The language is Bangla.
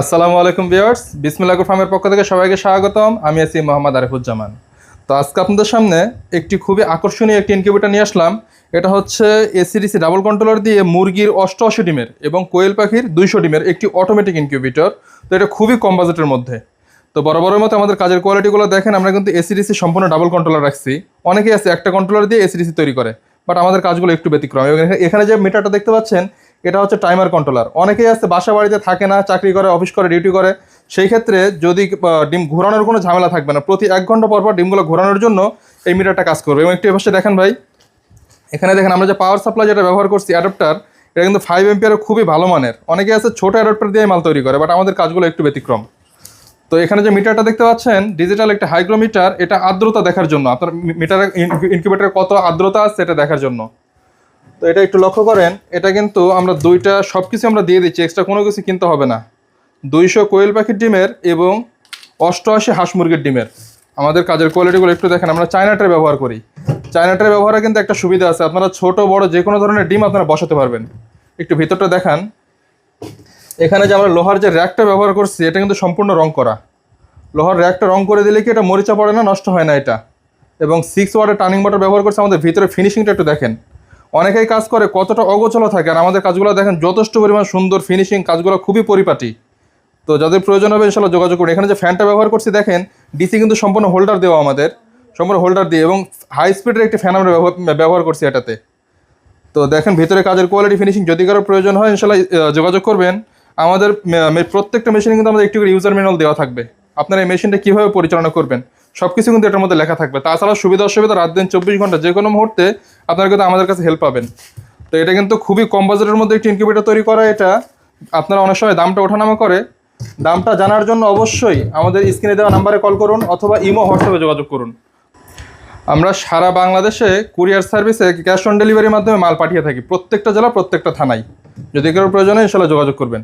আসসালামু আলাইকুম ভিউয়ার্স, বিসমিল্লাহ ফার্মের পক্ষ থেকে সবাইকে স্বাগতম। আমি আছি মোহাম্মদ আরিফুজ্জামান। তো আজকে আপনাদের সামনে একটি খুবই আকর্ষণীয় একটি ইনকিউবেটর নিয়ে আসলাম। এটা হচ্ছে এসিডিসি ডাবল কন্ট্রোলার দিয়ে মুরগির অষ্টআশি ডিমের এবং কোয়েল পাখির দুইশো ডিমের একটি অটোমেটিক ইনকিউবেটর তো এটা খুবই কম বাজেটের মধ্যে। তো বরাবরের মতো আমাদের কাজের কোয়ালিটিগুলো দেখেন, আমরা কিন্তু এসিডিসি সম্পূর্ণ ডাবল কন্ট্রোলার রাখছি। অনেকেই আছে একটা কন্ট্রোলার দিয়ে এসিডিসি তৈরি করে বাট আমাদের কাজগুলো একটু ব্যতিক্রম। এবং এখানে যে মিটারটা দেখতে পাচ্ছেন এটা হচ্ছে টাইমার কন্ট্রোলার অনেকেই আছে বাসা বাড়িতে থাকে না, চাকরি করে অফিস করে ডিউটি করে। সেই ক্ষেত্রে যদি ডিম ঘোরানোর কোনো ঝামেলা থাকবে না, প্রতি এক ঘণ্টা পর পর ডিমগুলো ঘোরানোর জন্য এই মিটারটা কাজ করবে। এবং একটু এপাশে দেখেন ভাই, এখানে দেখেন আমরা যে পাওয়ার সাপ্লাই যেটা ব্যবহার করছি অ্যাডাপ্টার এটা কিন্তু ফাইভ এমপিয়ার খুবই ভালো মানের। অনেকে আছে ছোটো অ্যাডাপ্টার দিয়ে মাল তৈরি করে বাট আমাদের কাজগুলো একটু ব্যতিক্রম। তো এখানে যে মিটারটা দেখতে পাচ্ছেন ডিজিটাল একটা হাইগ্রোমিটার এটা আর্দ্রতা দেখার জন্য। আপনার মিটারের ইনকিউবেটারে কত আর্দ্রতা আছে এটা দেখার জন্য। তো এটা একটু লক্ষ্য করেন, এটা কিন্তু আমরা দুইটা সব কিছু আমরা দিয়ে দিচ্ছি এক্সট্রা কোনো কিছু কিনতে হবে না। দুইশো কোয়েল পাখির ডিমের এবং অষ্টআশি হাঁস মুরগির ডিমের। আমাদের কাজের কোয়ালিটিগুলো একটু দেখেন, আমরা চায়নাটার ব্যবহার করি। চায়নাটার ব্যবহারে কিন্তু একটা সুবিধা আছে, আপনারা ছোট, বড় যে কোনো ধরনের ডিম আপনারা বসাতে পারবেন। একটু ভিতরটা দেখান। এখানে যে আমরা লোহার যে র্যাকটা ব্যবহার করছি, এটা কিন্তু সম্পূর্ণ রং করা। লোহার র্যাকটা রং করে দিলে কি এটা মরিচা পড়ে না, নষ্ট হয় না এটা? এবং সিক্স ওয়ার্ডের টার্নিং মোটর ব্যবহার করছে, আমাদের ভিতরে ফিনিশিংটা একটু দেখেন। অনেকেই কাজ করে কতটা অগোছালো থাকে আর আমাদের কাজগুলো দেখেন যথেষ্ট পরিমাণ সুন্দর ফিনিশিং কাজগুলো খুবই পরিপাটি। তো যাদের প্রয়োজন হবে ইনশাল্লাহ যোগাযোগ করুন। এখানে যে ফ্যানটা ব্যবহার করছি দেখেন ডিসি কিন্তু সম্পূর্ণ হোল্ডার দেওয়া আমাদের। সম্পূর্ণ হোল্ডার দিয়ে এবং হাই স্পিডের একটি ফ্যান আমরা ব্যবহার- করছি এটাতে। তো দেখেন ভিতরে কাজের কোয়ালিটি ফিনিশিং যদি কারও প্রয়োজন হয় ইনশাল্লাহ যোগাযোগ করবেন। আমাদের প্রত্যেকটা মেশিনে কিন্তু আমাদের একটি করে ইউজার ম্যানুয়াল দেওয়া থাকবে। আপনার এই মেশিনটা কীভাবে পরিচালনা করবেন? সব কিছু কিন্তু এটার মধ্যে লেখা থাকবে। তাছাড়া সুবিধা অসুবিধা রাত দিন চব্বিশ ঘণ্টা যে কোনো মুহূর্তে আপনারা কিন্তু আমাদের কাছে হেল্প পাবেন। তো এটা কিন্তু খুবই কম বাজেটের মধ্যে একটি ইনকিউবেটর তৈরি করা এটা। আপনারা অনেক সময় দামটা ওঠানামা করে। দামটা জানার জন্য অবশ্যই আমাদের স্ক্রিনে দেওয়া নাম্বারে কল করুন অথবা ইমো হোয়াটসঅ্যাপে যোগাযোগ করুন। আমরা সারা বাংলাদেশে কুরিয়ার সার্ভিসে ক্যাশ অন ডেলিভারির মাধ্যমে মাল পাঠিয়ে থাকি। প্রত্যেকটা জেলা, প্রত্যেকটা থানায়। যদি কারও প্রয়োজন হয়, ইনশাল্লাহ যোগাযোগ করবেন।